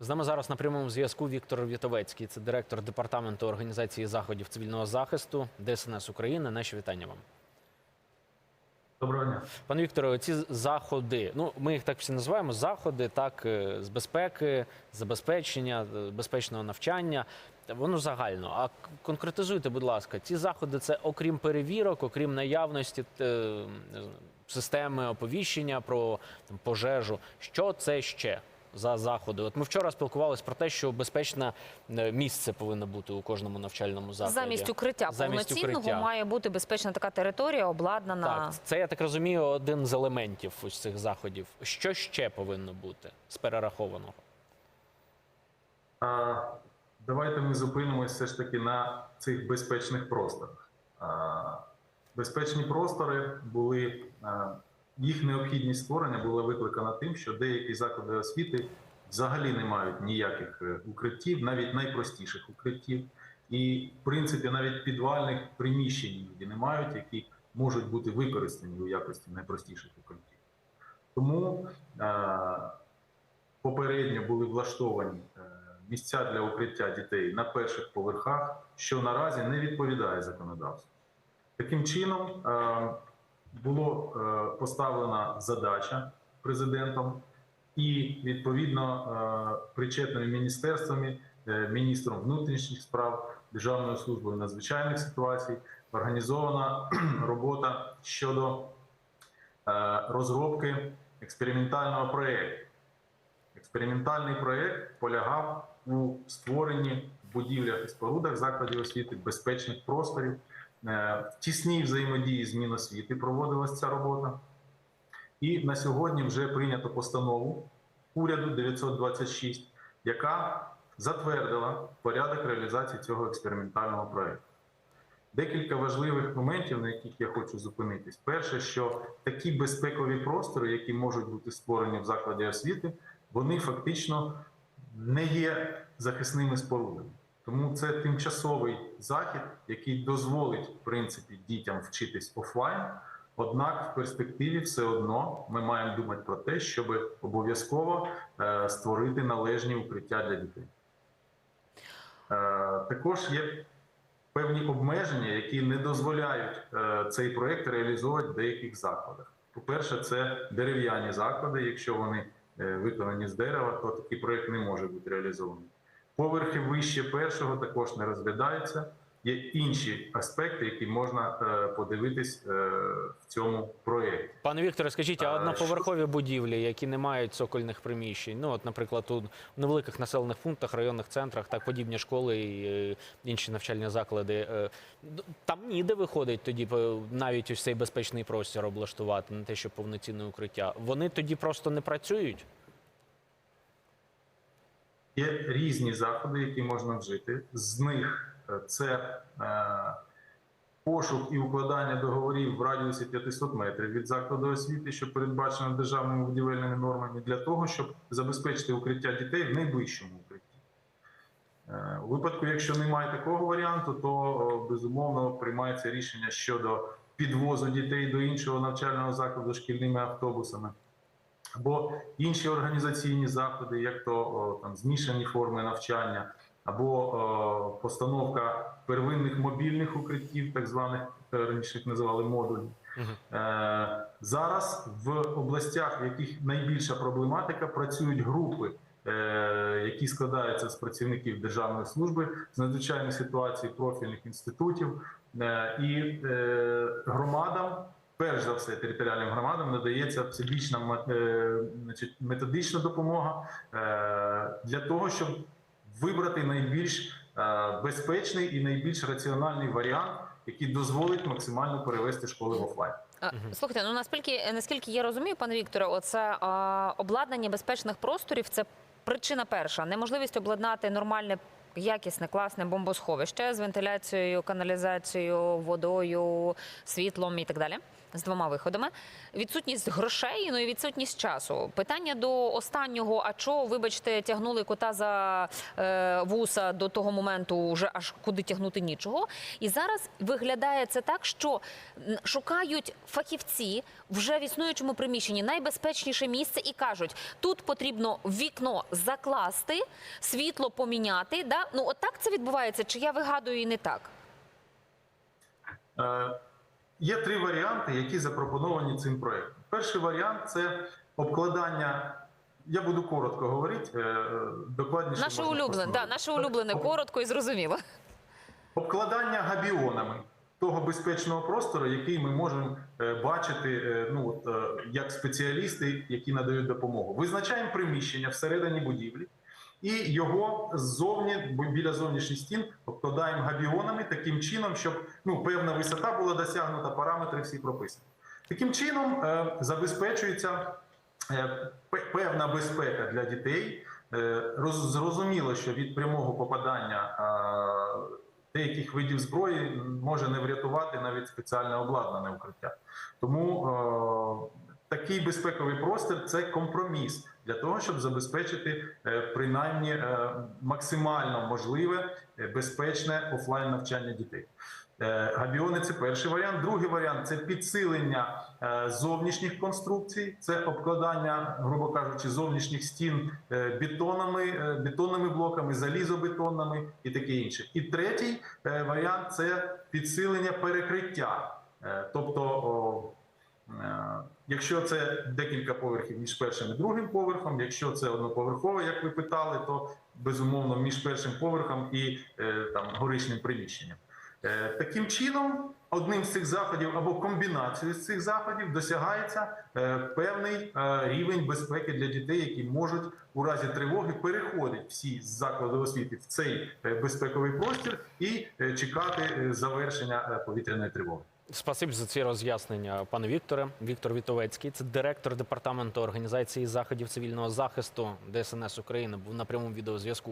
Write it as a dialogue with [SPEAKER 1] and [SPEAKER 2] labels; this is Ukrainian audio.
[SPEAKER 1] З нами зараз на прямому зв'язку Віктор Вітовецький, це директор департаменту організації заходів цивільного захисту ДСНС України. Наші вітання вам.
[SPEAKER 2] Доброго дня.
[SPEAKER 1] Пане Вікторе, ці заходи, ну ми їх так всі називаємо заходи, так е, з безпеки, забезпечення, е, безпечного навчання. Воно загально. А конкретизуйте, будь ласка, ці заходи це окрім перевірок, окрім наявності е, системи оповіщення про там, пожежу. Що це ще за заходи? От ми вчора спілкувалися про те, що безпечне е, місце повинно бути у кожному навчальному закладі.
[SPEAKER 3] Замість укриття
[SPEAKER 1] Замість
[SPEAKER 3] повноцінного
[SPEAKER 1] укриття.
[SPEAKER 3] має бути безпечна така територія, обладнана.
[SPEAKER 1] Так, це я так розумію, один з елементів ось цих заходів. Що ще повинно бути з перерахованого?
[SPEAKER 2] А, давайте ми зупинимося все ж таки на цих безпечних просторах. А, безпечні простори були а, їх необхідність створення була викликана тим, що деякі заклади освіти взагалі не мають ніяких е, укриттів, навіть найпростіших укриттів. І, в принципі, навіть підвальних приміщень не мають, які можуть бути використані у якості найпростіших укриттів. Тому е, попередньо були влаштовані е, місця для укриття дітей на перших поверхах, що наразі не відповідає законодавству. Таким чином було е, поставлена задача президентом і відповідно е, причетними міністерствами, е, міністром внутрішніх справ, Державною службою надзвичайних ситуацій організована робота щодо розробки експериментального проєкту. Експериментальний проєкт полягав у створенні в будівлях і спорудах закладів освіти безпечних просторів. Е, В тісній взаємодії з Міносвіти проводилася ця робота. І на сьогодні вже прийнято постанову уряду 926, яка затвердила порядок реалізації цього експериментального проєкту. Декілька важливих моментів, на яких я хочу зупинитись. Перше, що такі безпекові простори, які можуть бути створені в закладі освіти, вони фактично не є захисними спорудами. Тому це тимчасовий захід, який дозволить в принципі дітям вчитись офлайн. Однак в перспективі все одно ми маємо думати про те, щоб обов'язково е, створити належні укриття для дітей. Е, також є певні обмеження, які не дозволяють е, цей проект реалізовувати в деяких закладах. По-перше, це дерев'яні заклади. Якщо вони виконані з дерева, то такий проект не може бути реалізований. Поверхи вище першого також не розглядаються. Є інші аспекти, які можна е, подивитись е, в цьому проєкті.
[SPEAKER 1] Пане Вікторе, скажіть, а
[SPEAKER 2] А,
[SPEAKER 1] одноповерхові будівлі, які не мають цокольних приміщень, ну от, наприклад, у невеликих населених пунктах, районних центрах, так подібні школи і е, інші навчальні заклади, е, там ніде виходить тоді е, навіть ось цей безпечний простір облаштувати, не те, що повноцінне укриття. Вони тоді просто не працюють.
[SPEAKER 2] Є різні заходи, які можна вжити. З них е, це е, пошук і укладання договорів в радіусі 500 метрів від закладу освіти, що передбачено державними будівельними нормами, для того, щоб забезпечити укриття дітей в найближчому укритті. Е, У випадку, якщо немає такого варіанту, то безумовно приймається рішення щодо підвозу дітей до іншого навчального закладу шкільними автобусами або інші організаційні заходи, як то там змішані форми навчання, або постановка первинних мобільних укриттів, так званих раніше їх називали модулі. Е, зараз в областях, в яких найбільша проблематика, працюють групи, е, які складаються з працівників державної служби з надзвичайних ситуацій профільних інститутів е, і громадам перш за все територіальним громадам надається всебічна е, значить, методична допомога е, для того, щоб вибрати найбільш е, безпечний і найбільш раціональний варіант, який дозволить максимально перевести школи в офлайн.
[SPEAKER 3] Слухайте, ну наскільки наскільки я розумію, пане Вікторе, оце обладнання безпечних просторів це причина перша. Неможливість обладнати нормальне. Якісне, класне бомбосховище з вентиляцією, каналізацією, водою, світлом і так далі. з двома виходами, відсутність грошей, ну і відсутність часу. Питання до останнього: а чого, вибачте, тягнули кота за е, вуса до того моменту, вже аж куди тягнути нічого. І зараз виглядає це так, що шукають фахівці вже в існуючому приміщенні найбезпечніше місце і кажуть, тут потрібно вікно закласти, світло поміняти. Да? Ну, от так це відбувається, чи я вигадую і не так?
[SPEAKER 2] Е, Є три варіанти, які запропоновані цим проектом. Перший варіант це обкладання. Я буду коротко говорити, е, докладніше.
[SPEAKER 3] Наше улюблене, да, наше улюблене, коротко і зрозуміло.
[SPEAKER 2] Обкладання габіонами того безпечного простору, який ми можемо е, бачити, е, ну от як спеціалісти, які надають допомогу. Визначаємо приміщення всередині будівлі. І його ззовні біля зовнішніх стін обкладаємо габіонами таким чином, щоб ну певна висота була досягнута, параметри всі прописані. Таким чином е, забезпечується е, певна безпека для дітей. Е, роз, зрозуміло, що від прямого попадання деяких видів зброї може не врятувати навіть спеціальне обладнане укриття. Тому такий безпековий простір це компроміс для того, щоб забезпечити е, принаймні е, максимально можливе е, безпечне офлайн навчання дітей. Габіони це перший варіант. Другий варіант це підсилення зовнішніх конструкцій, це обкладання, грубо кажучи, зовнішніх стін бетонами, бетонними блоками, залізобетонними і таке інше. І третій варіант це підсилення перекриття. Тобто, якщо це декілька поверхів між першим і другим поверхом, якщо це одноповерхове, як ви питали, то безумовно між першим поверхом і е, там горишнім приміщенням. Е, Таким чином, одним з цих заходів або комбінацією з цих заходів досягається е, певний рівень безпеки для дітей, які можуть у разі тривоги переходити всі з закладу освіти в цей безпековий простір і чекати завершення повітряної тривоги.
[SPEAKER 1] Спасибі за ці роз'яснення, пане Вікторе. Віктор Вітовецький, це директор департаменту організації заходів цивільного захисту ДСНС України, був на прямому відеозв'язку